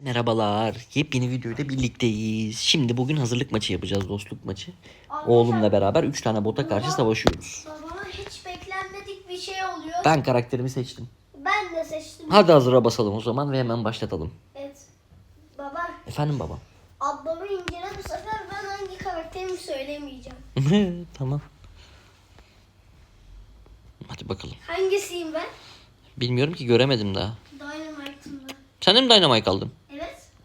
Merhabalar. Yepyeni videoyla birlikteyiz. Şimdi bugün hazırlık maçı yapacağız. Dostluk maçı. Oğlumla beraber 3 tane bota karşı savaşıyoruz. Hiç beklenmedik bir şey oluyor. Ben karakterimi seçtim. Ben de seçtim. Hadi hazıra basalım o zaman ve hemen başlatalım. Evet. Baba Efendim babam. ablamı incele bu sefer ben hangi karakterimi söylemeyeceğim. tamam. Hadi bakalım. Hangisiyim ben? Bilmiyorum ki göremedim daha. Dynamite'ım ben. Sen de mi Dynamite aldın?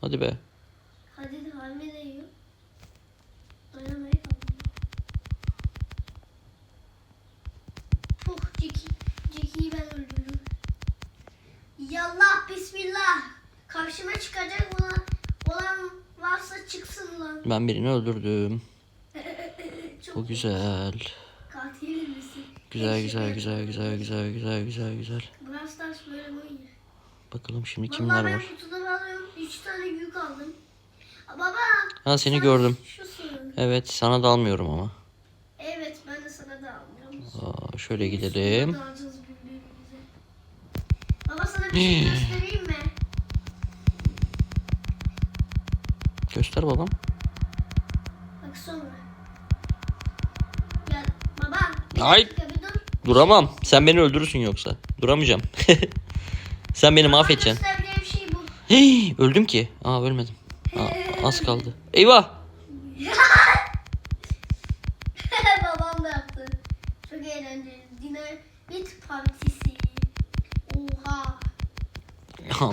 Hadi be. Hadi de hamle değiyor. Dynamite aldım. Puh Jackie. Jackie'yi ben öldürdüm. Yallah bismillah. Karşıma çıkacak olan, olan varsa çıksın lan. Ben birini öldürdüm. Çok Bu güzel. Katil misin? Güzel güzel güzel güzel güzel güzel güzel güzel. Brawl Stars böyle oynuyor? Bakalım şimdi Vallahi kimler ben var? kutudan alıyorum. Üç tane yük aldım. Baba. Ha seni sen gördüm. Şusun. Evet sana da almıyorum ama. Evet ben de sana da almıyorum. Aa, şöyle gidelim. Baba sana bir şey göstereyim mi? Göster babam. Bak sonra. Gel baba. Ay. Duramam. Sen beni öldürürsün yoksa. Duramayacağım. Sen beni mahvedeceksin. Hey, öldüm ki. Aa ölmedim. Aa, az kaldı. Eyvah. Babam da yaptı. Çok eğlenceli. Dinamit partisi. Oha.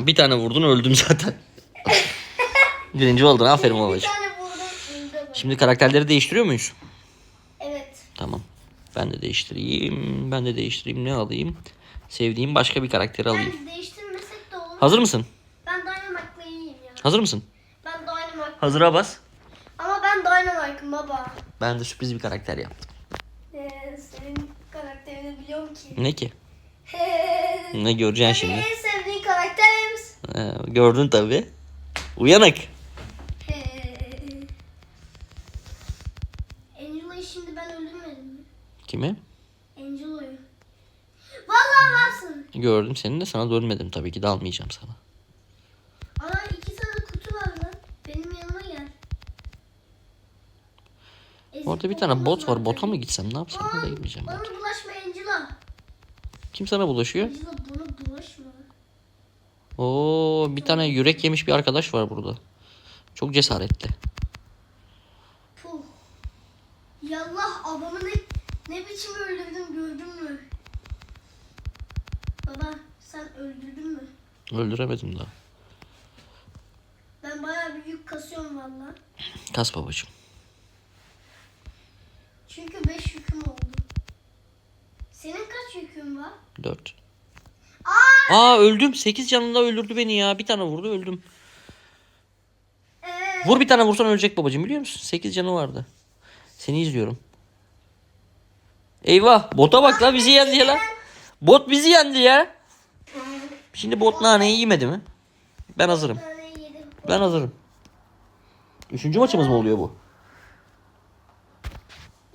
bir tane vurdun öldüm zaten. Birinci oldun. Aferin Bir babacığım. tane vurdum. öldü bu. Şimdi karakterleri değiştiriyor muyuz? Evet. Tamam. Ben de değiştireyim. Ben de değiştireyim. Ne alayım? Sevdiğim başka bir karakteri alayım. Ben değiştirmesek de olur. Hazır mısın? Ben Dynamite'la iyiyim ya. Hazır mısın? Ben Dynamite. Hazıra bas. Ama ben Dynamite'ım baba. Ben de sürpriz bir karakter yaptım. Ee, senin karakterini biliyorum ki. Ne ki? Ne göreceksin şimdi? en sevdiğin karakterimiz. Ee, gördün tabii. Uyanık. Angelo'yu şimdi ben öldürmedim mi? Kimi? Angelo'yu. Vallahi varsın. Gördüm seni de sana dönmedim tabii ki de almayacağım sana. Ana iki tane kutu var lan. Benim yanıma gel. Ezik Orada bir tane bot var. Bota mı gitsem ne yapsam ya da Bana, gitmeyeceğim. bana belki. bulaşma Angela. Kim sana bulaşıyor? Angela bana bulaşma. Oo bir tane yürek yemiş bir arkadaş var burada. Çok cesaretli. Puh. Yallah adamı ne, ne biçim öldürdüm gördün mü? Baba sen öldürdün mü? Öldüremedim daha. Ben bayağı bir yük kasıyorum valla. Kas babacığım. Çünkü 5 yüküm oldu. Senin kaç yükün var? 4. Aa! Öldüm. 8 canında öldürdü beni ya. Bir tane vurdu öldüm. Vur bir tane vursan ölecek babacığım biliyor musun? 8 canı vardı. Seni izliyorum. Eyvah bota bak la bizi yendi ya la. Bot bizi yendi ya. Şimdi bot naneyi yemedi mi? Ben hazırım. Ben hazırım. Üçüncü maçımız mı oluyor bu?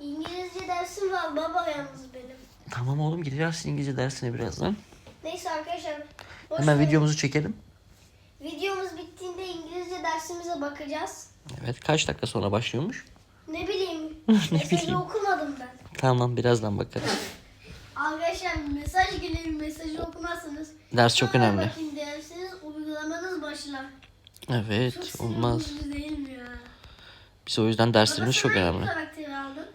İngilizce dersim var baba yalnız benim. Tamam oğlum gideceğiz İngilizce dersine birazdan. Neyse arkadaşlar. boş Hemen verin. videomuzu çekelim. Videomuz bittiğinde İngilizce dersimize bakacağız. Evet kaç dakika sonra başlıyormuş? Ne bileyim. Ne mesajı bileyim. okumadım ben. Tamam birazdan bakarız. Arkadaşlar mesaj gelir mesajı okumazsınız. Ders çok Sonra önemli. Bakayım dersiniz uygulamanız başlar. Evet Çok olmaz. sinirli değil mi ya? Biz o yüzden derslerimiz çok hangi önemli. karakteri aldın?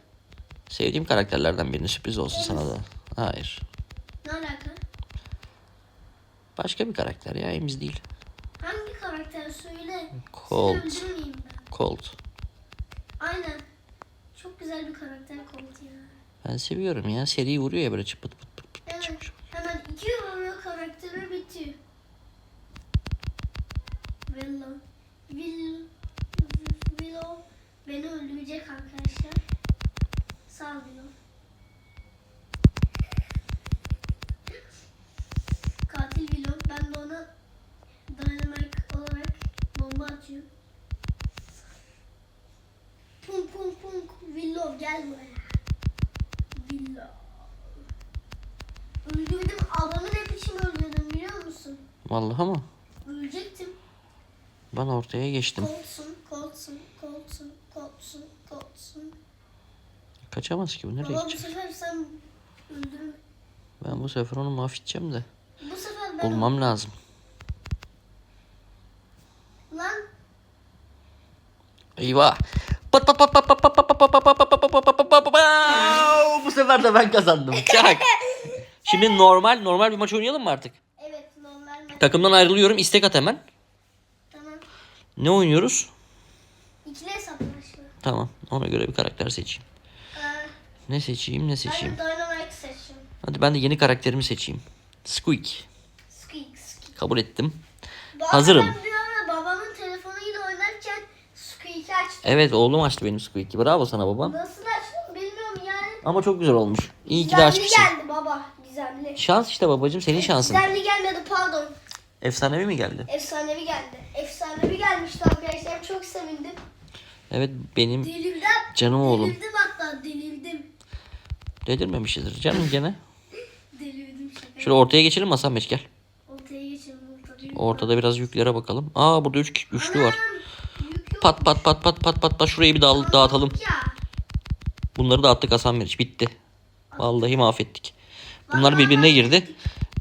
Sevdiğim karakterlerden birini sürpriz olsun sana da. Hayır. Başka bir karakter ya Emiz değil. Hangi karakter söyle. Colt. Colt. Aynen. Çok güzel bir karakter Colt ya. Ben seviyorum ya. Seri vuruyor ya böyle çıt pıt pıt pıt. Evet. Hemen iki vuruyor karakteri bitiyor. Willow. Will, Willow beni öldürecek arkadaşlar. Sağ ol Willow. Katil Willow. Ben de ona dynamite olarak bomba atıyorum. Pum pum pum. Willow gel buraya. Willow. Öldürdüm adamı ne biçim öldürdüm biliyor musun? Vallahi ama. Ölecektim. Ben ortaya geçtim. Koltsun, koltsun, koltsun, koltsun, koltsun. Kaçamaz ki bu nereye Baba bu gidecek? sefer sen öldürme. Ben bu sefer onu mahvedeceğim de. Bu sefer ben Bulmam lazım. Lan Eyvah. Pat pat pat pat pat pat pat pat pat pat pat pat pat pat pat pat pat pat. Bu sefer de ben kazandım. Çak. Şimdi normal normal bir maç oynayalım mı artık? Takımdan ayrılıyorum. İstek at hemen. Tamam. Ne oynuyoruz? İkili hesaplaşma. Tamam. Ona göre bir karakter seçeyim. Ee, Ne seçeyim ne ben seçeyim. de Dynamite seçiyorum. Hadi ben de yeni karakterimi seçeyim. Squeak. Squeak, squeak. Kabul ettim. Bu Hazırım. Ben bir ara babamın telefonuyla oynarken Squeak'i açtım. Evet oğlum açtı benim Squeak'i. Bravo sana babam. Nasıl açtım bilmiyorum yani. Ama çok güzel olmuş. İyi ki de Gizemli açmışsın. geldi baba. Gizemli. Şans işte babacığım senin şansın. Gizemli gelmedi pardon. Efsanevi mi geldi? Efsanevi geldi. Efsanevi gelmişti arkadaşlar. Çok sevindim. Evet benim Delirdim. canım oğlum. Delirdim hatta delirdim. Delirmemişizdir canım gene. Delirdim şaka. Şöyle ortaya geçelim Hasan Beş gel. Ortaya geçelim. Ortaya. Ortada biraz yüklere bakalım. Aa burada üç, üçlü var. Anam, yok Pat pat pat pat pat pat pat şurayı bir dağıl- dağıtalım. ya. Bunları dağıttık Hasan Meriç bitti. Vallahi mahvettik. Bunlar birbirine girdi.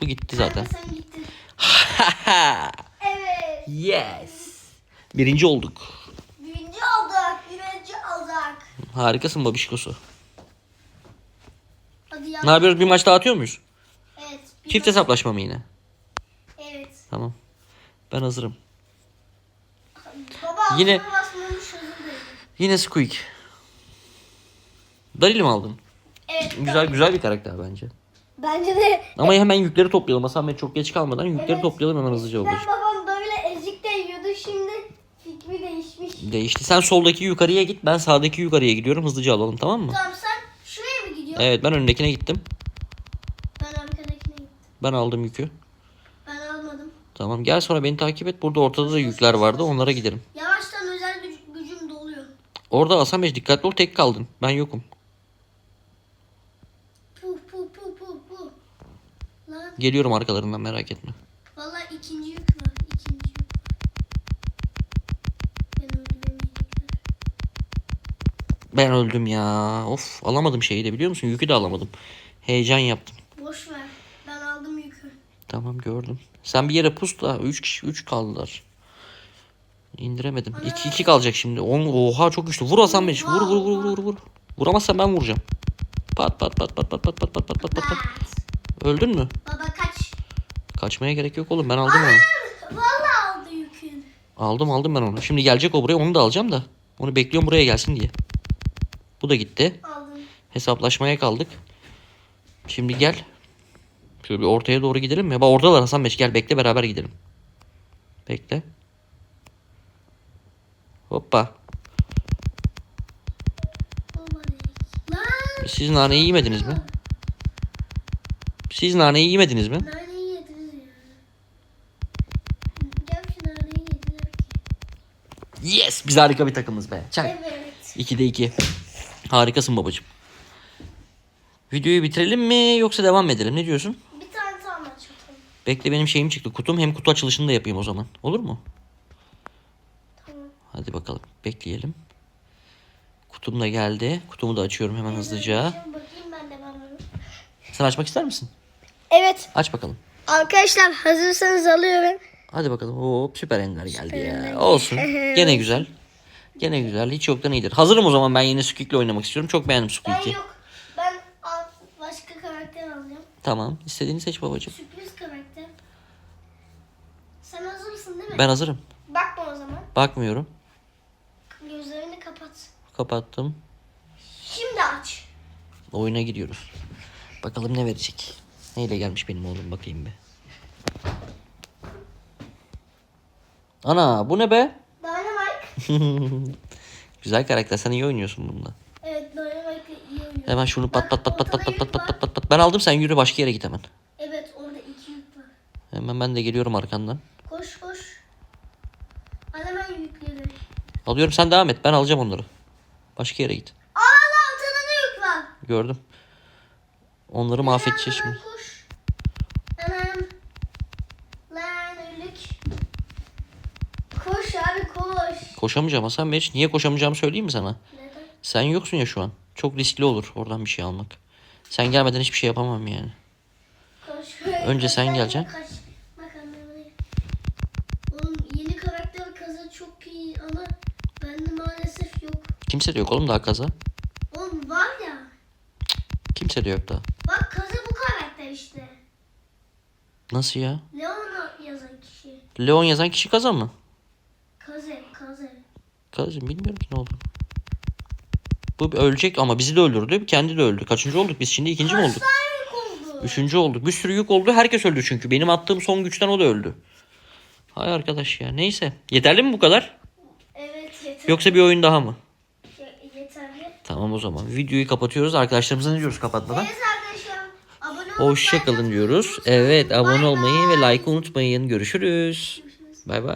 Bu gitti zaten. Kanka sen gittin. Evet. yes. Birinci olduk. Birinci olduk. Birinci olduk. Harikasın babişkosu. Hadi ya. Ne yapıyoruz? Bir maç daha atıyor muyuz? Evet. bir Çift bak- hesaplaşma mı yine? Evet. Tamam. Ben hazırım. Baba Yine- Yine... basmamış dilerim. Yine Squeak. Dalil mi aldın? Evet. Güzel güzel bir karakter bence. Bence de Ama hemen yükleri toplayalım. Hasan Bey çok geç kalmadan yükleri Evet. toplayalım hemen hızlıca ben babacığım. babam böyle ezik de yiyordu şimdi fikri değişmiş. Değişti. Sen soldaki yukarıya git. Ben sağdaki yukarıya gidiyorum. Hızlıca alalım tamam mı? Tamam sen şuraya mı gidiyorsun? Evet ben öndekine gittim. Ben arkadakine gittim. Ben aldım yükü. Ben almadım. Tamam gel sonra beni takip et. Burada ortada da yükler vardı. Onlara gidelim. Yavaştan özel güc- gücüm doluyor. Orada Hasan Bey dikkatli ol tek kaldın. Ben yokum. Puh puh puh puh puh. Lan Geliyorum arkalarından merak etme. valla ikinci yük var. İkinci yük var. Ben öldüremeyecekler. Ben öldüm ya. Of alamadım şeyi de biliyor musun? Yükü de alamadım. Heyecan yaptım. Boş ver. Ben aldım yükü. Tamam gördüm. Sen bir yere pus da 3 kişi 3 kaldılar. İndiremedim. 2 2 kalacak şimdi. On, oha çok güçlü. Vur Hasan Bey. Vur vur vur vur vur. Vuramazsan ben vuracağım. Pat pat pat pat pat pat pat pat pat pat pat. Öldün mü? Baba kaç. Kaçmaya gerek yok oğlum. Ben aldım onu. Valla aldı yükün. Aldım aldım ben onu. Şimdi gelecek o buraya. Onu da alacağım da. Onu bekliyorum buraya gelsin diye. Bu da gitti. Aldım. Hesaplaşmaya kaldık. Şimdi gel. Şöyle bir ortaya doğru gidelim mi? Bak oradalar Hasan Beş. Gel bekle beraber gidelim. Bekle. Hoppa. Siz naneyi yemediniz mi? Siz naneyi yemediniz mi? Naneyi yediniz ya. Şu naneyi yediler ki. Yes! Biz harika bir takımız be. Çak. Evet. 2'de 2. Harikasın babacığım. Videoyu bitirelim mi yoksa devam edelim? Ne diyorsun? Bir tane daha maç atalım. Bekle benim şeyim çıktı. Kutum hem kutu açılışını da yapayım o zaman. Olur mu? Tamam. Hadi bakalım. Bekleyelim. Kutum da geldi. Kutumu da açıyorum hemen hızlıca. Bakayım ben de bunu. Sen açmak ister misin? Evet. Aç bakalım. Arkadaşlar hazırsanız alıyorum. Hadi bakalım. Hop süper ender geldi Ender. ya. Olsun. Gene güzel. Gene güzel. Hiç yoktan iyidir. Hazırım o zaman ben yine Squeak'le oynamak istiyorum. Çok beğendim Ben Squeak'i. yok. Ben başka karakter alacağım. Tamam. İstediğini seç babacığım. Sürpriz karakter. Sen hazır mısın değil mi? Ben hazırım. Bakma o zaman. Bakmıyorum. Gözlerini kapat. Kapattım. Şimdi aç. Oyuna gidiyoruz. Bakalım ne verecek. Neyle gelmiş benim oğlum bakayım bir. Ana bu ne be? Dynamite. Güzel karakter. Sen iyi oynuyorsun bunda. Evet Dynamite'ı iyi oynuyor. Hemen şunu pat pat pat pat pat pat pat pat pat pat. Ben aldım sen yürü başka yere git hemen. Evet orada iki yük var. Hemen ben de geliyorum arkandan. Koş koş. Al hemen yükleri. Alıyorum sen devam et. Ben alacağım onları. Başka yere git. Aa lan altında da yük var. Gördüm. Onları mahvedeceğiz şimdi. koş. Hemen. Lan öldük. Koş abi koş. Koşamayacağım Hasan Meriç. Niye koşamayacağımı söyleyeyim mi sana? Neden? Sen yoksun ya şu an. Çok riskli olur oradan bir şey almak. Sen gelmeden hiçbir şey yapamam yani. Koş. Önce sen geleceksin. Kaç. Kimse de yok oğlum daha kaza. Oğlum var ya. Kimse de yok daha. Bak kazı bu karakter işte. Nasıl ya? Leon'a yazan kişi. Leon yazan kişi kaza mı? Kazacım bilmiyorum ki ne oldu. Bu ölecek ama bizi de öldürdü. Kendi de öldü. Kaçıncı olduk biz şimdi? ikinci mi olduk? Üçüncü olduk. Bir sürü yük oldu. Herkes öldü çünkü. Benim attığım son güçten o da öldü. Hay arkadaş ya. Neyse. Yeterli mi bu kadar? Evet yeter. Yoksa bir oyun daha mı? Ye- Yeterli. Tamam o zaman. Videoyu kapatıyoruz. Arkadaşlarımıza ne diyoruz kapatmadan? Evet arkadaşlar. Hoşçakalın diyoruz. Evet abone olmayı ve like unutmayın. Görüşürüz. Bay bay.